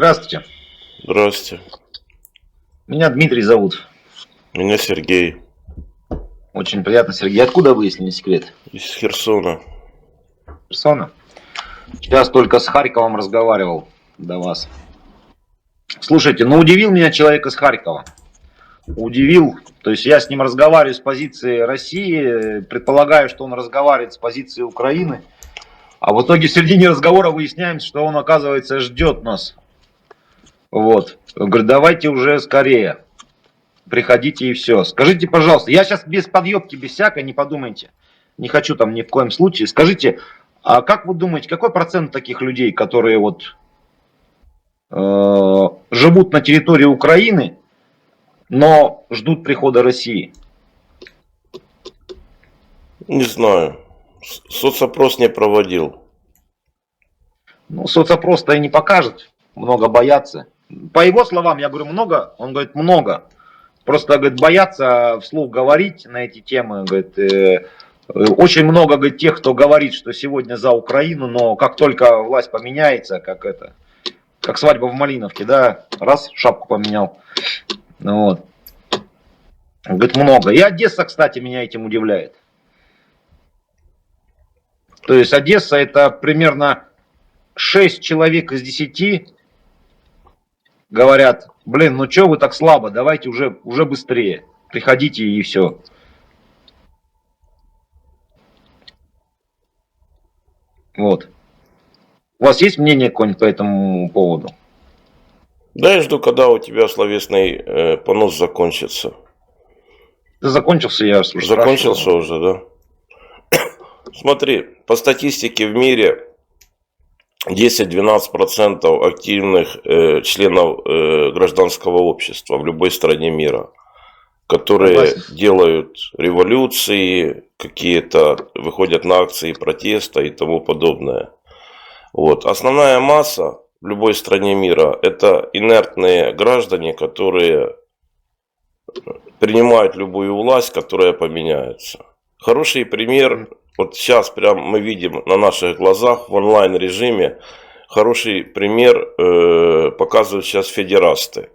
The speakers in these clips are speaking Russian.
Здравствуйте. Здравствуйте. Меня Дмитрий зовут. Меня Сергей. Очень приятно, Сергей. Откуда вы, если не секрет? Из Херсона. Персона? Сейчас только с Харьковом разговаривал до вас. Слушайте, ну удивил меня человек из Харькова. Удивил. То есть я с ним разговариваю с позиции России, предполагаю, что он разговаривает с позиции Украины. А в итоге в середине разговора выясняем, что он, оказывается, ждет нас. Вот. Он говорит, давайте уже скорее. Приходите и все. Скажите, пожалуйста, я сейчас без подъебки, без всякой, не подумайте. Не хочу там ни в коем случае. Скажите, а как вы думаете, какой процент таких людей, которые вот э, живут на территории Украины, но ждут прихода России? Не знаю. Соцопрос не проводил. Ну, соцопрос-то и не покажет. Много боятся. По его словам, я говорю, много. Он говорит, много. Просто, говорит, боятся вслух говорить на эти темы. Говорит, э, очень много, говорит, тех, кто говорит, что сегодня за Украину, но как только власть поменяется, как это, как свадьба в Малиновке, да, раз, шапку поменял. Ну Вот. Говорит, много. И Одесса, кстати, меня этим удивляет. То есть Одесса это примерно 6 человек из 10 говорят, блин, ну что вы так слабо, давайте уже, уже быстрее, приходите и все. Вот. У вас есть мнение какое-нибудь по этому поводу? Да, я жду, когда у тебя словесный э, понос закончится. Да закончился я, Закончился спрашивал. уже, да? Смотри, по статистике в мире 10-12% активных э, членов э, гражданского общества в любой стране мира, которые Согласен. делают революции, какие-то выходят на акции протеста и тому подобное. Вот. Основная масса в любой стране мира это инертные граждане, которые принимают любую власть, которая поменяется. Хороший пример, вот сейчас прям мы видим на наших глазах в онлайн режиме, хороший пример э, показывают сейчас федерасты.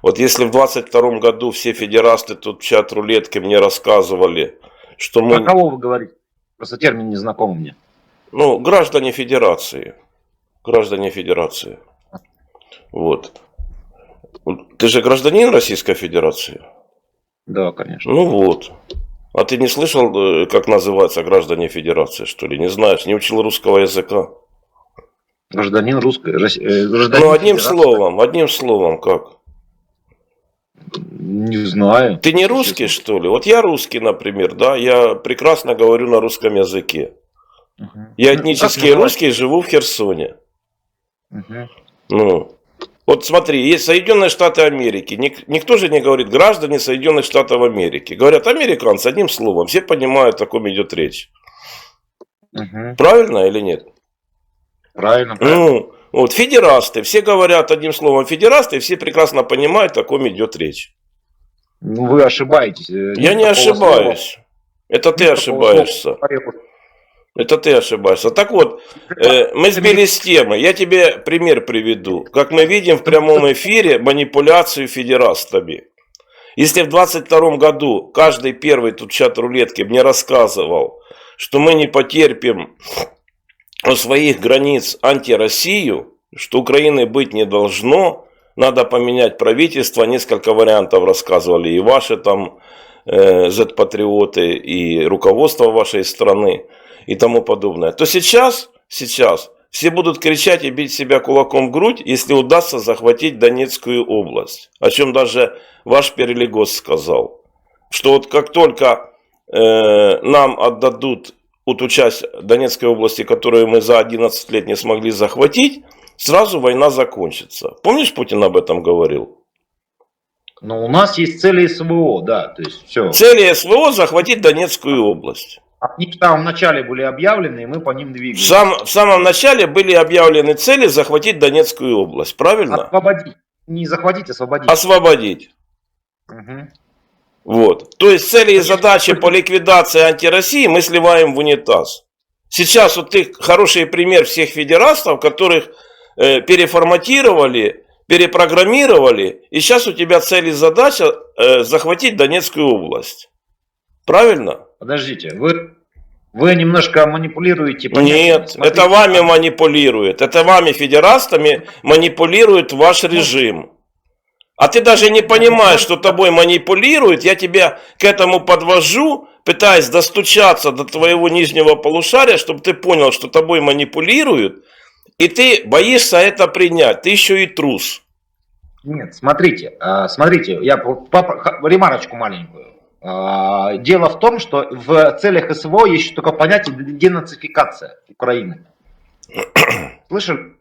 Вот если в 22 году все федерасты тут в чат рулетки мне рассказывали, что мы... Про кого вы говорите? Просто термин не знаком мне. Ну, граждане федерации. Граждане федерации. Вот. Ты же гражданин Российской Федерации? Да, конечно. Ну вот. А ты не слышал, э, как называются граждане Федерации, что ли? Не знаешь, не учил русского языка? Гражданин русской... Э, гражданин Ну, одним Федерации. словом, одним словом, как? Не знаю. Ты не русский, что ли? Вот я русский, например, да, я прекрасно говорю на русском языке. Мгм. Я Ну, как этнически называется? русский, живу в Херсоне. Мгм. Ну, вот смотри, есть Соединенные Штаты Америки. Ник- никто же не говорит граждане Соединенных Штатов Америки. Говорят американцы одним словом. Все понимают, о ком идет речь. Мгм. Правильно или нет? Правильно, правильно. Ну, вот федерасты. Все говорят одним словом федерасты, все прекрасно понимают, о ком идет речь. Ну, вы ошибаетесь. Э, Я не ошибаюсь. Это ты слова. Нет такого ошибаешься. слова. Это ты ошибаешься. Так вот, э, мы сбились с темы. Я тебе пример приведу. Как мы видим в прямом эфире манипуляцию федерастами. Если в 22 году каждый первый тут чат рулетки мне рассказывал, что мы не потерпим у своих границ антироссию, что Украины быть не должно, надо поменять правительство, несколько вариантов рассказывали и ваши там э, Z-патриоты, и руководство вашей страны и тому подобное, то сейчас, сейчас все будут кричать и бить себя кулаком в грудь, если удастся захватить Донецкую область. О чем даже ваш Перелегос сказал. Что вот как только э, нам отдадут вот ту часть Донецкой области, которую мы за 11 лет не смогли захватить, сразу война закончится. Помнишь, Путин об этом говорил? Но у нас есть цели СВО, да, то есть все. Цели СВО захватить Донецкую область. Они в самом начале были объявлены, и мы по ним В, двигаемся. сам- в самом начале были объявлены цели захватить Донецкую область, правильно? Освободить. Не захватить, освободить. Освободить. Мгм. Вот. То есть цели и задачи по ликвидации антироссии мы сливаем в унитаз. Сейчас вот ты хороший пример всех федерастов, которых э, переформатировали, перепрограммировали, и сейчас у тебя цель и задача э, захватить Донецкую область. Правильно? Подождите, вы, вы немножко манипулируете. понятиями. Нет, Смотрите, это вами манипулирует. Это вами, федерастами, манипулирует ваш режим. А ты даже не понимаешь, что тобой манипулирует. Я тебя к этому подвожу, пытаясь достучаться до твоего нижнего полушария, чтобы ты понял, что тобой манипулируют. И ты боишься это принять. Ты еще и трус. Нет, смотрите, а, смотрите, я ремарочку маленькую. А, Дело в том, что в целях СВО есть еще только понятие денацификация Украины. Слышали?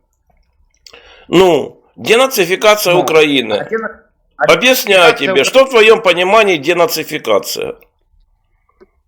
Ну, денацификация Ну, Украины. А дена- а Объясняю денацификация тебе, что в твоем понимании денацификация?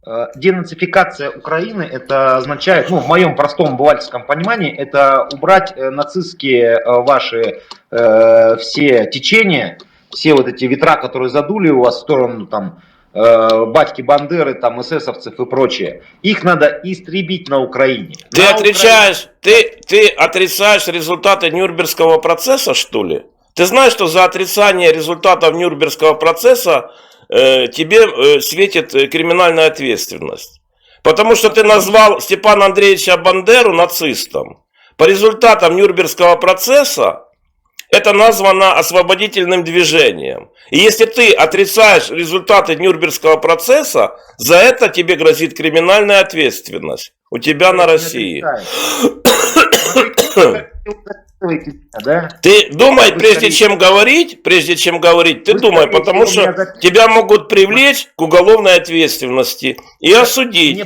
Э, Денацификация Украины это означает, ну, в моем простом бывальском понимании, это убрать э, нацистские э, ваши э, все течения, все вот эти ветра, которые задули у вас в сторону там э, батьки Бандеры, там эсэсовцев и прочее. Их надо истребить на Украине. Ты На отрицаешь, ты, ты отрицаешь результаты Нюрнбергского процесса, что ли? Ты знаешь, что за отрицание результатов Нюрнбергского процесса э, тебе э, светит э, криминальная ответственность? Потому что ты назвал Степана Андреевича Бандеру нацистом. По результатам Нюрнбергского процесса это названо освободительным движением. И если ты отрицаешь результаты Нюрнбергского процесса, за это тебе грозит криминальная ответственность. У тебя на России. Да? Ты думай, прежде чем говорить, прежде чем говорить, ты думай, потому что тебя могут привлечь к уголовной ответственности и осудить.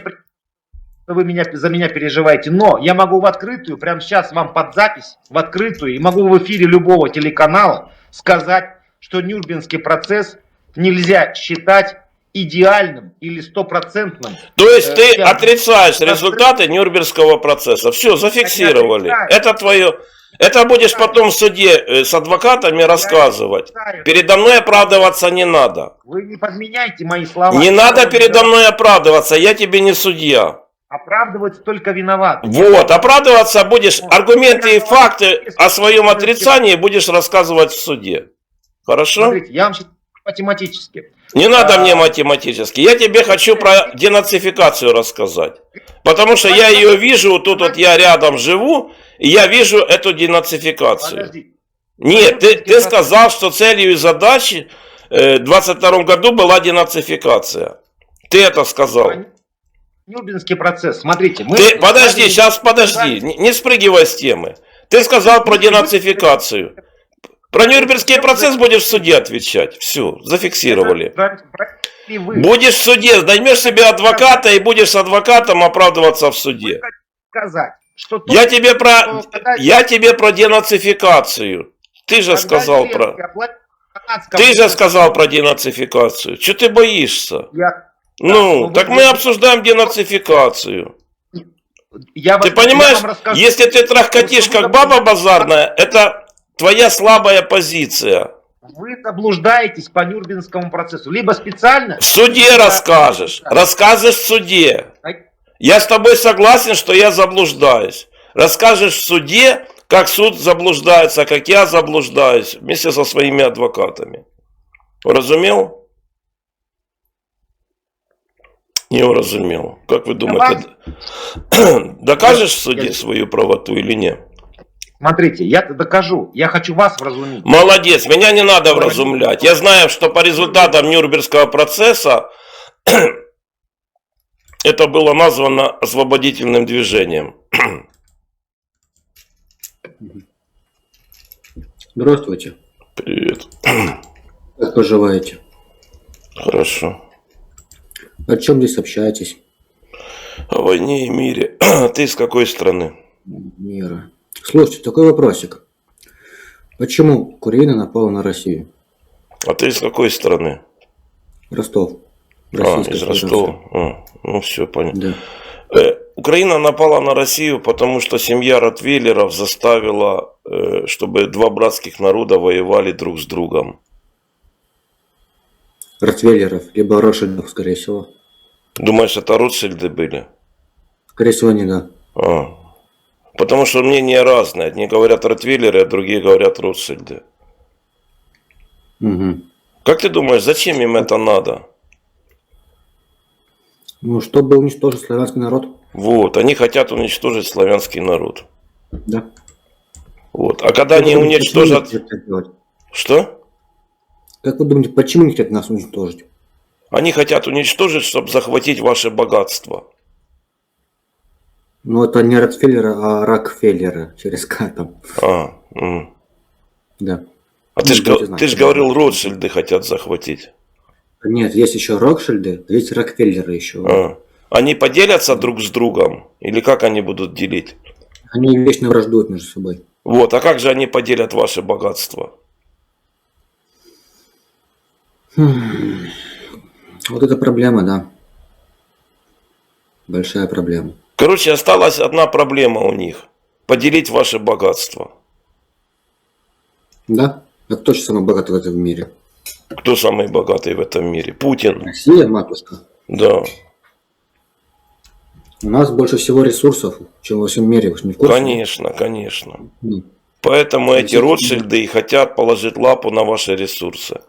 Что вы меня, за меня переживаете, но я могу в открытую, прямо сейчас вам под запись, в открытую, и могу в эфире любого телеканала сказать, что Нюрнбергский процесс нельзя считать идеальным или стопроцентным. То есть Э, ты я- отрицаешь я- результаты Нюрнбергского процесса. Все, зафиксировали. Это твое. Это будешь потом в суде э, с адвокатами рассказывать. Передо мной оправдываться не надо. Вы не подменяйте мои слова. Не надо передо мной оправдываться, я тебе не судья. Оправдываться только виноват. Вот, оправдываться будешь, аргументы и факты о своем отрицании будешь рассказывать в суде. Хорошо? Смотрите, я вам сейчас математически. Не надо А. мне математически. Я тебе хочу про денацификацию рассказать. Потому что я ее вижу, вот тут вот я рядом живу, и я вижу эту денацификацию. Подождите. Нет, ты, ты сказал, что целью и задачей э, в 22 году была денацификация. Ты это сказал. Нюрнбергский процесс. Смотрите, мы... Ты, подожди, сейчас подожди, не, не спрыгивай с темы. Ты сказал про денацификацию. Про Нюрнбергский процесс будешь в суде отвечать. Все, зафиксировали. Будешь в суде, наймешь себе адвоката и будешь с адвокатом оправдываться в суде. что Я тебе про, я тебе про денацификацию. Ты же сказал про, ты же сказал про денацификацию. Что ты боишься? Я, Ну, ну так мы обсуждаем денацификацию. я Ты вам- понимаешь, я расскажу. если ты трахкотишь как баба базарная, это твоя слабая позиция. Вы заблуждаетесь по Нюрнбергскому процессу. Либо специально... В суде либо- расскажешь, расскажешь в суде. Я с тобой согласен, что я заблуждаюсь. Расскажешь в суде, как суд заблуждается, как я заблуждаюсь, вместе со своими адвокатами. Уразумел? Не уразумел. Как вы думаете, докажешь в суде свою правоту или нет? Смотрите, я докажу. Я хочу вас вразумить. Молодец, меня не надо вразумлять. Я знаю, что по результатам Нюрнбергского процесса это было названо освободительным движением. Здравствуйте. Привет. Как поживаете? Хорошо. О чем здесь общаетесь? О войне и мире. Ты из какой страны? Мира. Слушайте, такой вопросик. Почему Украина напала на Россию? А ты из какой страны? Ростов. А, Российская из Федерация. Ростова. А, ну все, понятно. Да. Э, Украина напала на Россию, потому что семья Ротвейлеров заставила, э, чтобы два братских народа воевали друг с другом. Ротвейлеров, либо Ротшильдов, скорее всего. Думаешь, это Ротшильды были? Скорее всего, не да. А. Потому что мнения разные. Одни говорят Ротвейлеры, а другие говорят Ротшильды. Угу. Как ты думаешь, зачем им это надо? Ну, чтобы уничтожить славянский народ. Вот, они хотят уничтожить славянский народ. Да. Вот. А когда они уничтожат... почему они делать? Что? Как вы думаете, почему они хотят нас уничтожить? Они хотят уничтожить, чтобы захватить ваше богатство. Ну, это не Рокфеллера, а Рокфеллера через К там. А, м. Да. а ты Ну, же будете знать, ты ж говорил, Ротшильды хотят захватить. Нет, есть еще Рокшильды, есть Рокфеллеры еще. А. Они поделятся друг с другом? Или как они будут делить? Они вечно враждуют между собой. Вот, а как же они поделят ваше богатство? Хм. Вот это проблема, да. Большая проблема. Короче, осталась одна проблема у них. Поделить ваше богатство. Да? А кто же самый богатый в этом мире? Кто самый богатый в этом мире? Путин. Россия, матушка. Да. У нас больше всего ресурсов, чем во всем мире. Вы не в курсе? Конечно, конечно. Ну, Поэтому эти. Ротшильды и хотят положить лапу на ваши ресурсы.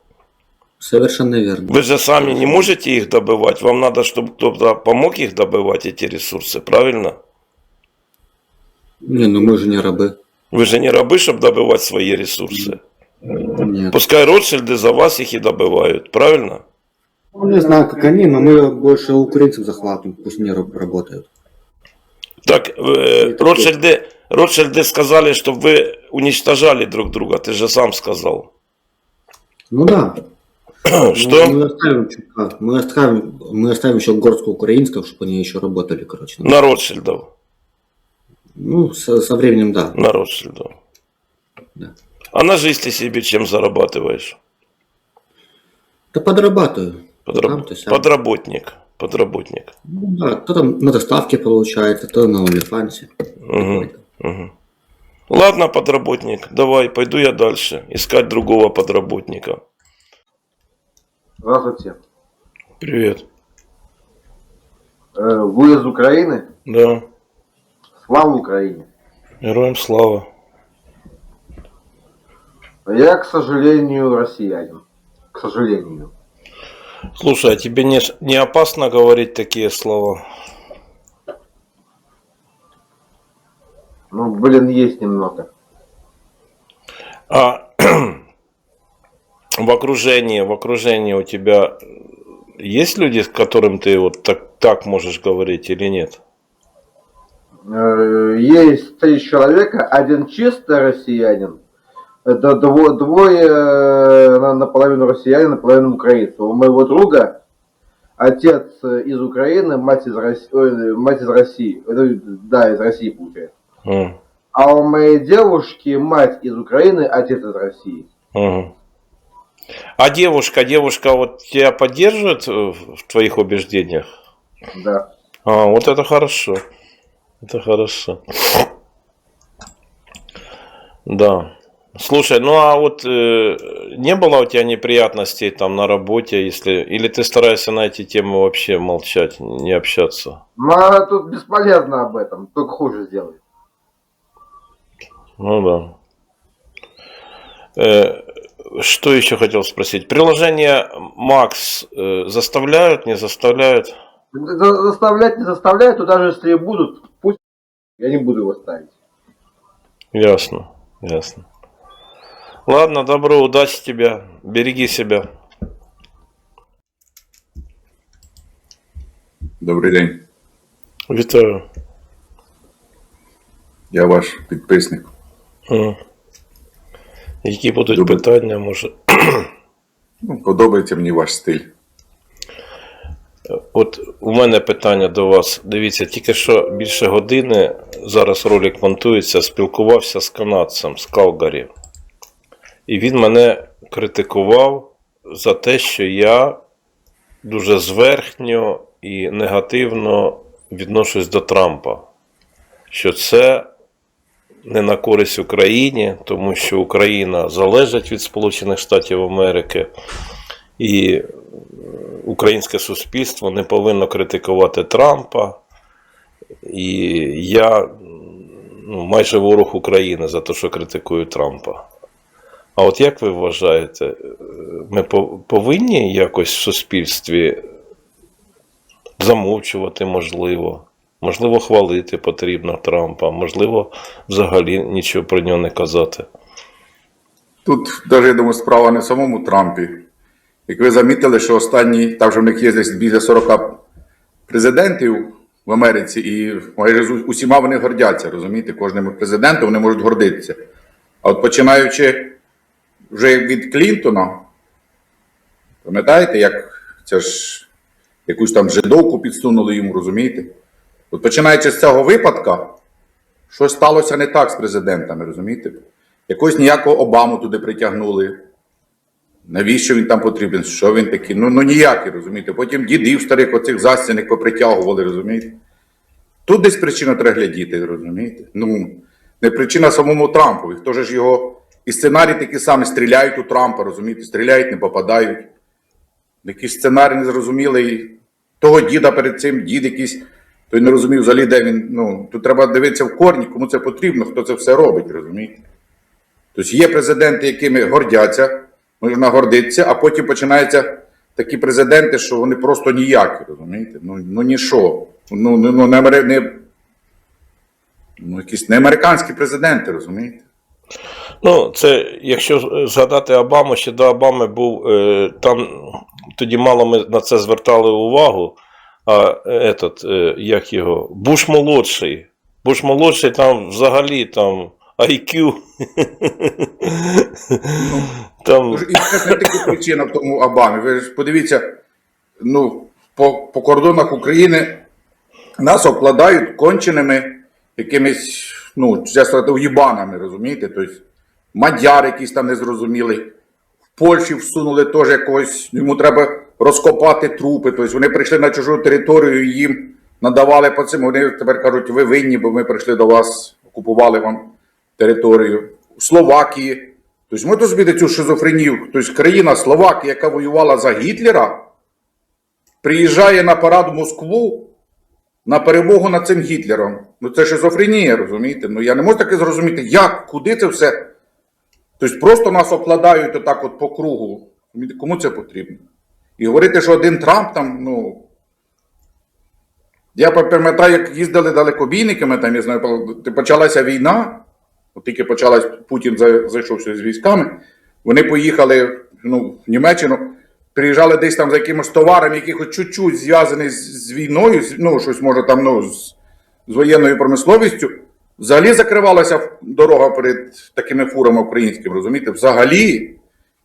Совершенно верно. Вы же сами не можете их добывать. Вам надо, чтобы кто-то помог их добывать, эти ресурсы, правильно? Не, ну мы же не рабы. Вы же не рабы, чтобы добывать свои ресурсы. Нет. Пускай Ротшильды за вас их и добывают, правильно? Ну, не знаю, как они, но мы больше украинцев захватываем, пусть не раб- работают. Так, э, Ротшильды, Ротшильды сказали, чтобы вы уничтожали друг друга. Ты же сам сказал. Ну да. Что? Мы оставим, мы оставим, мы оставим еще горстку украинцев, чтобы они еще работали, короче. На Ротшильдов. Ну, со, со временем, да. На Ротшильдов. Да. А на жизнь ты себе чем зарабатываешь? Да подрабатываю. Подраб- Там. Подработник. Подработник. Ну да, кто там на доставке получает, а кто на OnlyFans. Мгм, мгм. Ладно, подработник, давай, пойду я дальше. Искать другого подработника. Здравствуйте. Привет. Э, Вы из Украины? Да. Слава Украине. Героям слава. Я, к сожалению, россиянин. К сожалению. Слушай, а тебе не, не опасно говорить такие слова? Ну, блин, есть немного. А в окружении, в окружении у тебя есть люди, с которым ты вот так, так можешь говорить или нет? Э, Есть три человека, один чисто россиянин, это дво- двое э, на- наполовину россиянин, наполовину украинцы. У моего друга отец э, из Украины, мать из России, ой, мать из России, Э, да, из России получается. М, А у моей девушки мать из Украины, отец из России. мгм. А девушка, девушка вот тебя поддерживает э, в в твоих убеждениях? Да. А, вот это хорошо. Это хорошо. Да. Слушай, ну а вот э, не было у тебя неприятностей там на работе, если или ты стараешься на эти темы вообще молчать, не общаться? Ну, а тут бесполезно об этом, только хуже сделает. Ну да. Э, что еще хотел спросить? Приложение Max э, заставляют, не заставляют? За- Заставлять не заставляют, то даже если будут, пусть я не буду его ставить. Ясно, ясно. Ладно, добро, удачи тебе. Береги себя. Добрий день, Вітаю. я ваш підписник. М. Які будуть Добре. питання, може? Ну, подобається мені ваш стиль. От у мене питання до вас. Дивіться, тільки що більше години, зараз ролик монтується, спілкувався з канадцем з Калгарі. І він мене критикував за те, що я дуже зверхньо і негативно відношусь до Трампа. Що це не на користь Україні, тому що Україна залежить від Сполучених Штатів Америки. І українське суспільство не повинно критикувати Трампа. І я ну, майже ворог України за те, що критикує Трампа. А от як ви вважаєте, е, ми по- повинні якось в суспільстві замовчувати можливо? Можливо, хвалити потрібно Трампа, можливо, взагалі нічого про нього не казати. Тут навіть, я думаю, справа не в самому Трампі. Як ви замітили, що останні, там же в них є десь біля 40 президентів в Америці, і майже усіма вони гордяться, розумієте? Кожним президентом вони можуть гордитися. А от починаючи вже від Клінтона, пам'ятаєте, як це ж якусь там жидовку підсунули йому, розумієте? От починаючи з цього випадка, щось сталося не так з президентами, розумієте? Якось ніякого Обаму туди притягнули. Навіщо він там потрібен? Що він такий? Ну, ну ніякий, розумієте. Потім дідів старих оцих застяних попритягували, розумієте? Тут десь причина треба глядіти, розумієте? Ну, не причина самому Трампові. Хто ж його. І сценарій такі самі стріляють у Трампа, розумієте? Стріляють, не попадають. Якийсь сценарій незрозумілий. Того діда перед цим, дід якийсь, той не розумів взагалі, де він. Ну, тут треба дивитися в корні, кому це потрібно, хто це все робить, розумієте? Тобто є президенти, якими гордяться, можна гордитися, а потім починаються такі президенти, що вони просто ніякі, розумієте? Ну, ну ніщо. Ну, ну, ну, не, не, ну, якісь не американські президенти, розумієте? Ну, це якщо згадати Обаму, ще до Обами був е, там тоді мало ми на це звертали увагу. А этот, е, як його, Буш молодший. Буш молодший там взагалі там IQ. Там, Ну, І це не тільки причина в тому Обамі. Ви ж подивіться, ну, по, по кордонах України нас обкладають конченими якимись, ну, чесно уїбанами, розумієте? Тобто, мадяр якийсь там незрозумілий. В Польщі всунули теж якогось, йому треба розкопати трупи. Тобто вони прийшли на чужу територію їм надавали по цим. Вони тепер кажуть, ви винні, бо ми прийшли до вас, окупували вам територію. В Словакії. Тобто ми тут цю шизофренію. Тобто країна Словакія, яка воювала за Гітлера, приїжджає на парад в Москву на перемогу над цим Гітлером. Ну це шизофренія, розумієте? Ну я не можу таки зрозуміти, як, куди це все. Тобто просто нас обкладають отак от по кругу. Кому це потрібно? І говорити, що один Трамп там, ну. Я пам'ятаю, як їздили далекобійниками, там, я знаю, почалася війна, от тільки почалась, Путін за- зайшов з військами, вони поїхали ну, в Німеччину, приїжджали десь там за якимось товаром, який хоч чуть-чуть зв'язаний з, війною, ну, щось може там ну, з, з воєнною промисловістю. Взагалі закривалася дорога перед такими фурами українськими, розумієте? Взагалі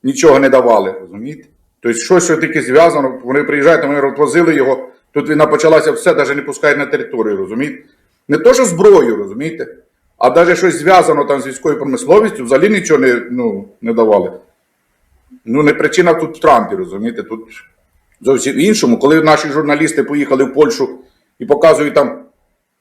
нічого не давали, розумієте? Тобто, щось що таке зв'язано, вони приїжджають, вони розвозили його, тут війна почалася, все, навіть не пускають на територію, розумієте? Не то, що зброю, розумієте? А навіть щось зв'язано там з військовою промисловістю, взагалі нічого не, ну, не давали. Ну, не причина тут в Трампі, розумієте? Тут зовсім іншому. Коли наші журналісти поїхали в Польщу і показують там,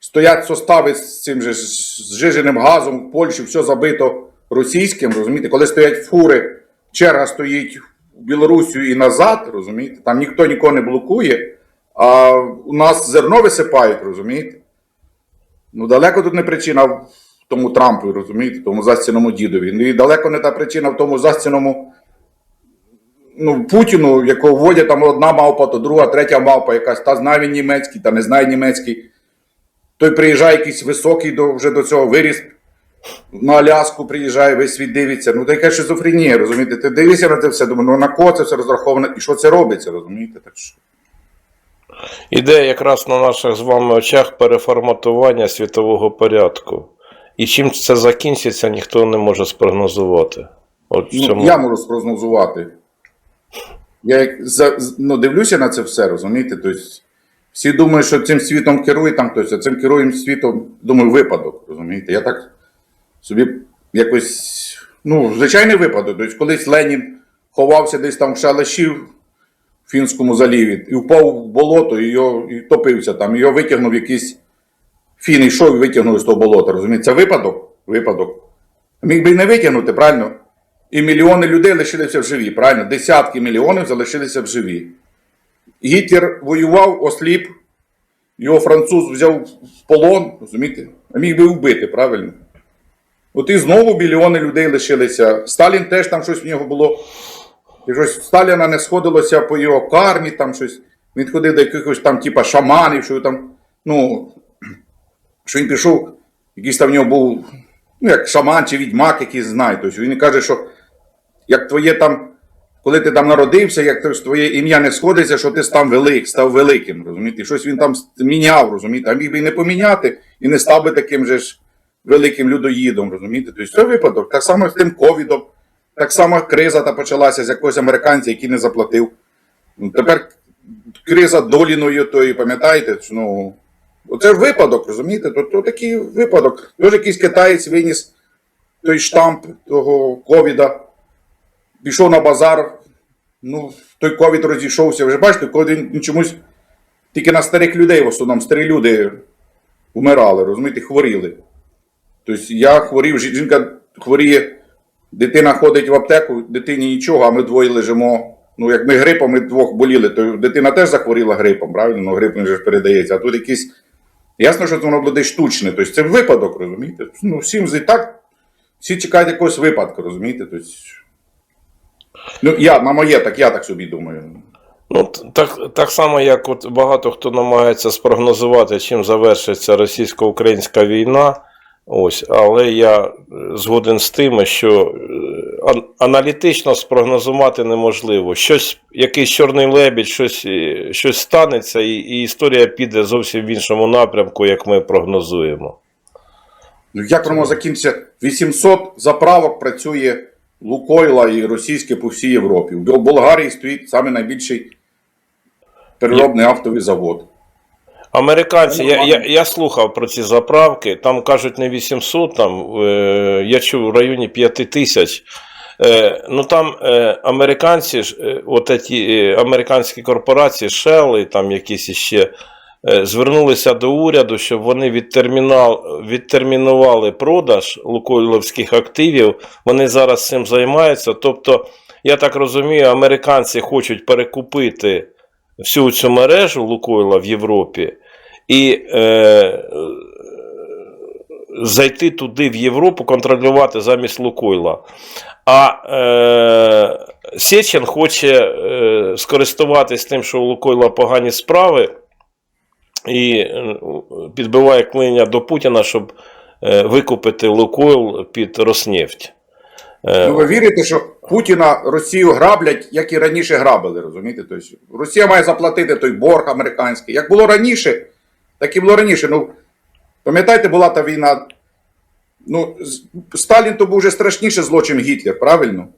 стоять состави з цим же з газом в Польщі, все забито російським, розумієте? Коли стоять фури, черга стоїть в Білорусію і назад, розумієте? Там ніхто нікого не блокує, а у нас зерно висипають, розумієте? Ну, далеко тут не причина в тому Трампу, розумієте, тому застіному дідові. Ну і далеко не та причина в тому застіному ну, Путіну, якого вводять там одна мавпа, то друга, третя мавпа, якась та знає він німецький, та не знає німецький. Той приїжджає якийсь високий до, вже до цього виріс. На Аляску приїжджає, весь світ дивиться. Ну, така шизофренія, розумієте? Ти дивишся на це все, думаю, ну на кого це все розраховано і що це робиться, розумієте? Так що. Іде якраз на наших з вами очах переформатування світового порядку. І чим це закінчиться, ніхто не може спрогнозувати. От Ну, цьому... я можу спрогнозувати. Я як за, ну, дивлюся на це все, розумієте? Тобто, всі думають, що цим світом керує там хтось, а цим керує світом, думаю, випадок. Розумієте? Я так собі якось. Ну, звичайний випадок. Тобто, колись Ленін ховався десь там в шалаші в Фінському заліві і впав в болото і, його, і топився там. Його витягнув якийсь фін, йшов і витягнув з того болота. Розумієте? Це випадок? Випадок. Міг би і не витягнути, правильно? І мільйони людей лишилися в живі, правильно? Десятки мільйонів залишилися в живі. Гітлер воював, осліп, його француз взяв в полон, розумієте? міг би вбити, правильно? От і знову мільйони людей лишилися. Сталін теж там щось в нього було. І щось Сталіна не сходилося по його кармі, там щось. Він ходив до якихось там, типа, шаманів, що там, ну, що він пішов, якийсь там в нього був, ну, як шаман чи відьмак, який знає. Тобто він каже, що як твоє там, коли ти там народився, як твоє ім'я не сходиться, що ти став велик, став великим, розумієте? І Щось він там міняв, розумієте, а міг би і не поміняти, і не став би таким же ж великим людоїдом, розумієте? Тобто це випадок. Так само з тим ковідом, так само криза та почалася з якогось американця, який не заплатив. Ну, тепер криза доліною тої, пам'ятаєте? Ну, оце випадок, розумієте? То, то такий випадок. Тож якийсь китаєць виніс той штамп того ковіда, пішов на базар, ну, той ковід розійшовся. Ви ж бачите, коли він чомусь тільки на старих людей в основному, старі люди вмирали, розумієте, хворіли. Тобто я хворів, жінка хворіє, дитина ходить в аптеку, дитині нічого, а ми двоє лежимо. Ну, як ми грипом, ми двох боліли, то дитина теж захворіла грипом, правильно? Ну, грип же ж передається. А тут якийсь. Ясно, що воно буде штучне. Тобто це випадок, розумієте? Ну, всім і так, всі чекають якогось випадку, розумієте? Тобто, ну, я, на моє, так я так собі думаю. Ну, так, так само, як от багато хто намагається спрогнозувати, чим завершиться російсько-українська війна. Ось, але я е, згоден з тим, що е, аналітично спрогнозувати неможливо. Щось, якийсь чорний лебідь, щось, е, щось станеться, і, і історія піде зовсім в іншому напрямку, як ми прогнозуємо. Ну, як воно закінчиться? 800 заправок працює Лукойла і російське по всій Європі. В Болгарії стоїть саме найбільший переробний автовий завод. Американці, я, я, я слухав про ці заправки, там кажуть не 800, там, е, я чув в районі 5 тисяч. Е, ну там е, американці, ж, е, от ці е, американські корпорації, Shell і там якісь іще, е, звернулися до уряду, щоб вони відтермінал, відтермінували продаж лукойловських активів. Вони зараз цим займаються. Тобто, я так розумію, американці хочуть перекупити всю цю мережу Лукойла в Європі і е, зайти туди в Європу, контролювати замість Лукойла. А е, Сечин хоче е, скористуватись тим, що у Лукойла погані справи, і е, підбиває клиння до Путіна, щоб е, викупити Лукойл під Роснефть. Е, Ну, ви вірите, що Путіна Росію граблять, як і раніше грабили, розумієте? Тобто, Росія має заплатити той борг американський. Як було раніше, так і було раніше. Ну, пам'ятаєте, була та війна. Ну, Сталін то був вже страшніше зло, чим Гітлер, правильно?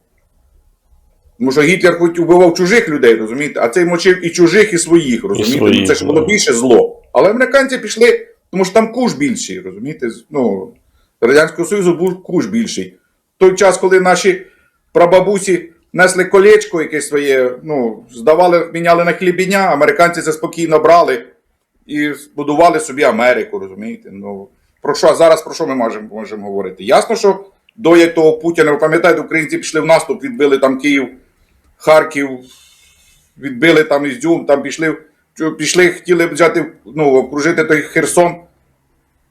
Тому що Гітлер хоч убивав чужих людей, розумієте, а цей мочив і чужих, і своїх, розумієте? своїх, ну, це ж було більше зло. Але американці пішли, тому що там куш більший, розумієте? Ну, Радянського Союзу був куш більший. В той час, коли наші прабабусі несли колечко якесь своє, ну, здавали, міняли на хлібіня, американці це спокійно брали і збудували собі Америку, розумієте? Ну, про що, зараз про що ми можемо, можемо говорити? Ясно, що до як того Путіна, ви пам'ятаєте, українці пішли в наступ, відбили там Київ, Харків, відбили там Ізюм, там пішли, пішли, хотіли взяти, ну, окружити той Херсон.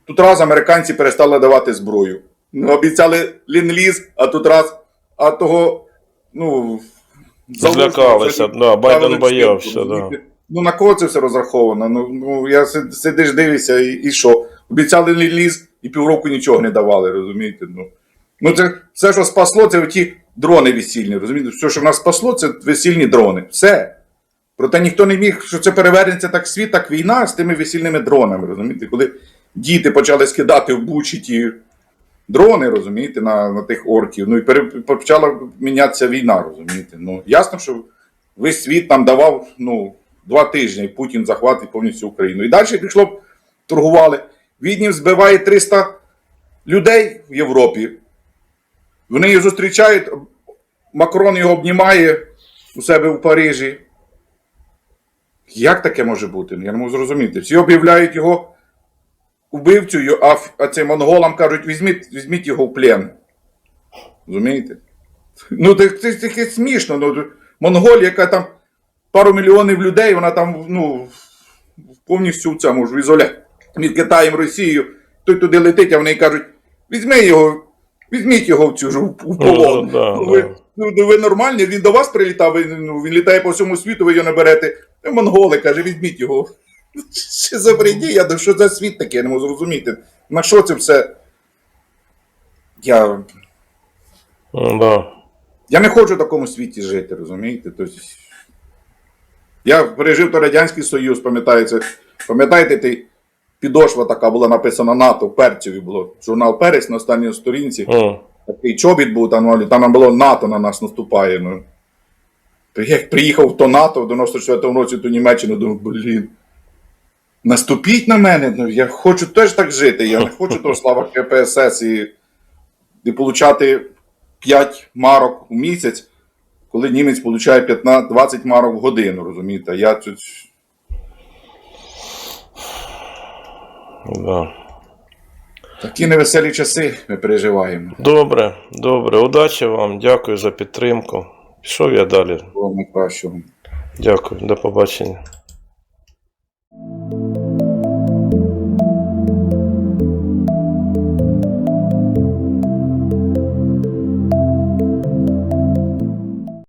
Тут раз американці перестали давати зброю. Ну, обіцяли лін-ліз, а тут раз, а того, ну, Злякалися, да, Байден боявся, да. Ну, на кого це все розраховано? Ну, ну я сидиш, дивишся, і, і що? Обіцяли лін-ліз і півроку нічого не давали, розумієте? Ну, ну це все, що спасло, це ті дрони весільні, розумієте? Все, що в нас спасло, це весільні дрони. Все. Проте ніхто не міг, що це перевернеться так світ, так війна з тими весільними дронами, розумієте? Коли діти почали скидати в бучі ті дрони, розумієте, на, на тих орків. Ну і почала мінятися війна, розумієте. Ну, ясно, що весь світ нам давав ну, два тижні, і Путін захватить повністю Україну. І далі пішло б, торгували. Віднів збиває 300 людей в Європі. Вони її зустрічають, Макрон його обнімає у себе в Парижі. Як таке може бути? Я не можу зрозуміти. Всі об'являють його убивцею, а, а цим монголам кажуть, візьміть, візьміть його в плен. Розумієте? Ну, це ж таке смішно. Ну, Монголія, яка там пару мільйонів людей, вона там ну, повністю в цьому ж в ізоля від Китаєм Росією. той туди летить, а вони кажуть, візьми його, візьміть його в цю ж у Ну, полон. да, Ну, ви, да. ну, ви нормальні, він до вас прилітав, ви, ну, він літає по всьому світу, ви його не берете. Ну, Монголи каже, візьміть його. Що за бредія, що за світ такий, я не можу зрозуміти. На що це все? Я, Ну, Да. я не хочу в такому світі жити, розумієте? Тобто, я пережив то Радянський Союз, пам'ятаєте, пам'ятаєте, ти підошва така була написана НАТО, в Перцеві було. Журнал Перець на останній сторінці. М. Такий чобіт був, там, ну, там було НАТО на нас наступає. Ну. Як приїхав в то НАТО в 94-му році до Німеччини, думав, блін. Наступіть на мене, ну, я хочу теж так жити. Я не хочу того слава КПСС і, і получати 5 марок в місяць, коли німець получає 15, 20 марок в годину, розумієте? Я тут. Да. Такі невеселі часи ми переживаємо. Добре, добре. Удачі вам. Дякую за підтримку. Пішов я далі. Дякую, до побачення.